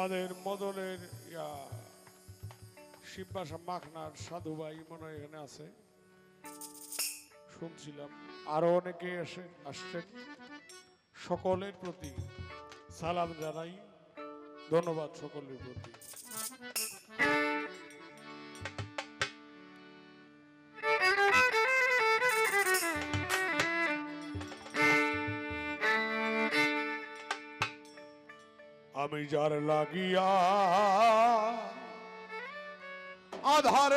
আমাদের মদনের শিববাসা মাখনার সাধু ভাই মনে এখানে আছে। শুনছিলাম। আরও অনেকে এসে আসছেন। সকলের প্রতি সালাম জানাই। ধন্যবাদ সকলের প্রতি। আমি যার লাগিয়া আধার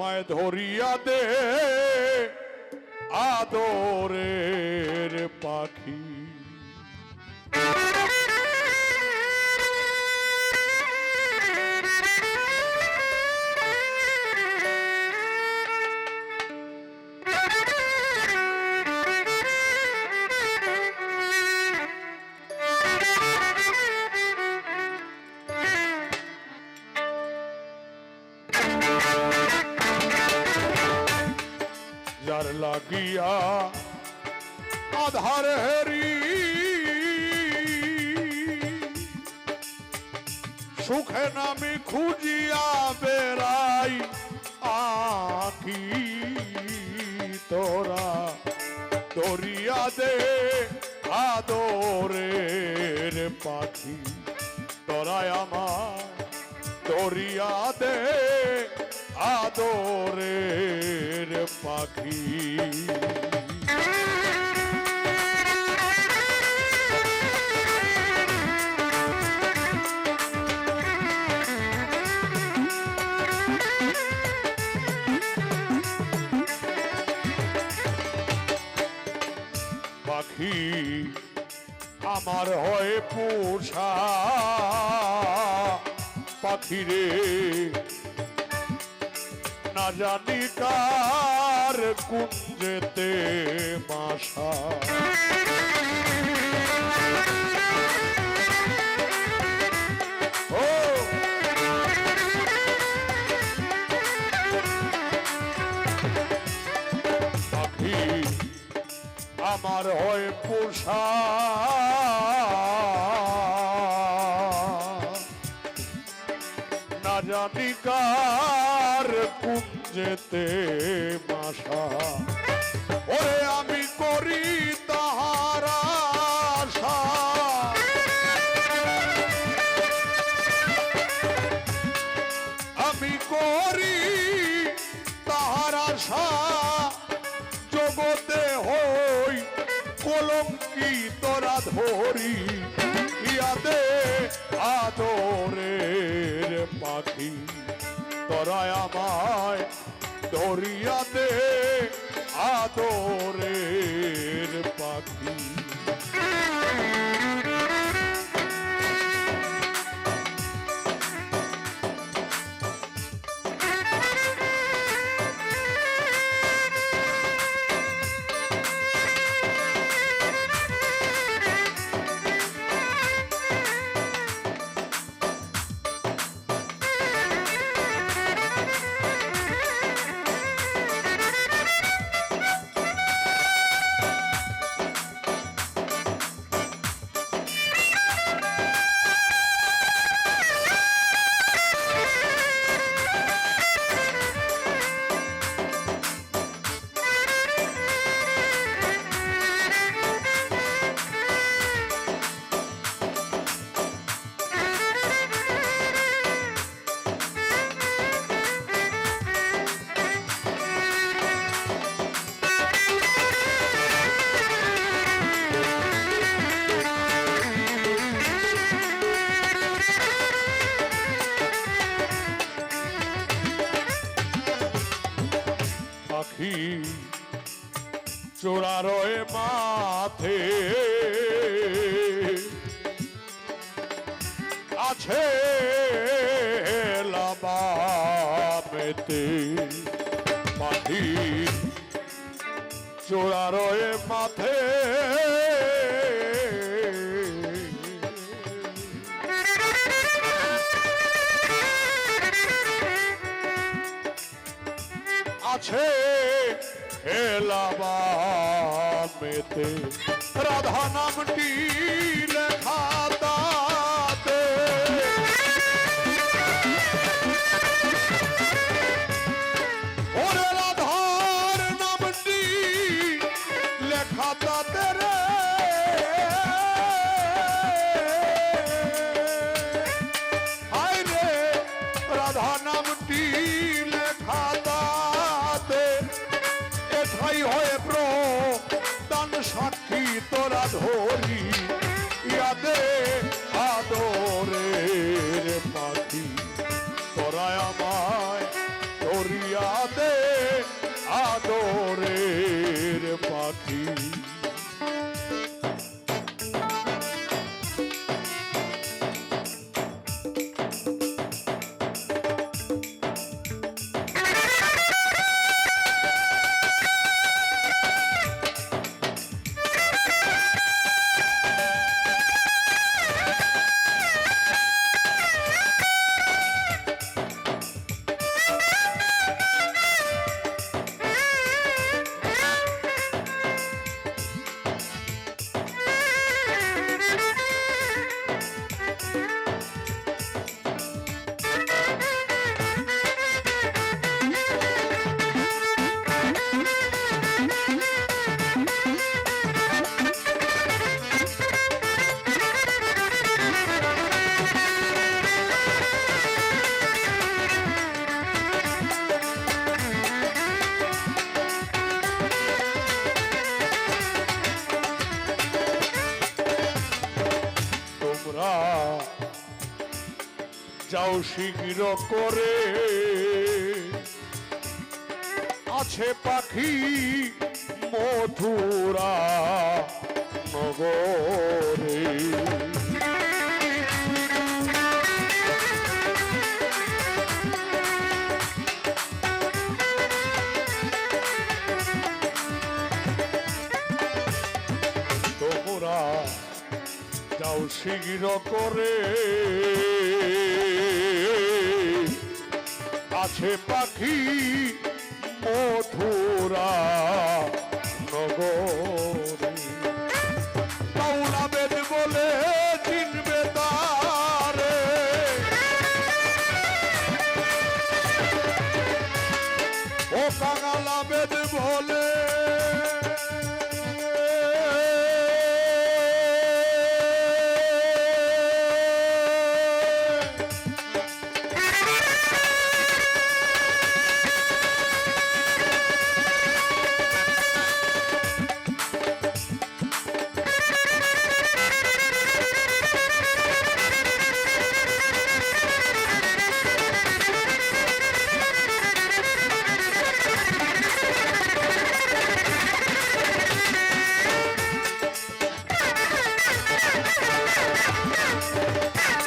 আমায় ধরিয়া দে আদরের পাখি। লাগিয়া আধার হেরি। সুখে নামি খুঁজিয়া বেড়াই আখি তোরা। দরিয়া দে আদরের পাখি, তোরাই আমার। দরিয়া দে আদরের পাখি পাখি আমার হয় পোষা। পাখি রে না জানি কার কুঞ্জেতে মাসা আমার হয় পোষা। না জানি কার কুঞ্জেতে মাসা ওরে আমি করি তাহারা আশা। আমি করি তাহার আশা। জগতে হই কলঙ্কি তোরা ধরি ইয়াদে আদরের পাখি। আমায় দরিয়াতে আদরের পাখি চোরারয় মাথে আছে লাবামেতে চোরা রয়ে মাথে আছে हेलावा में ते राधा नाम की लखा তোরা যাও শীঘ্র করে। আছে পাখি মধুরা নগরে। তোমরা যাও শীঘ্র করে। আছে পাখি মধুরা Yeah.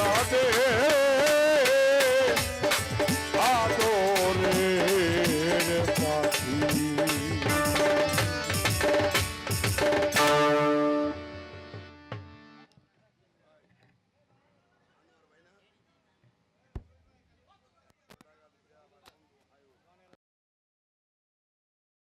રાધે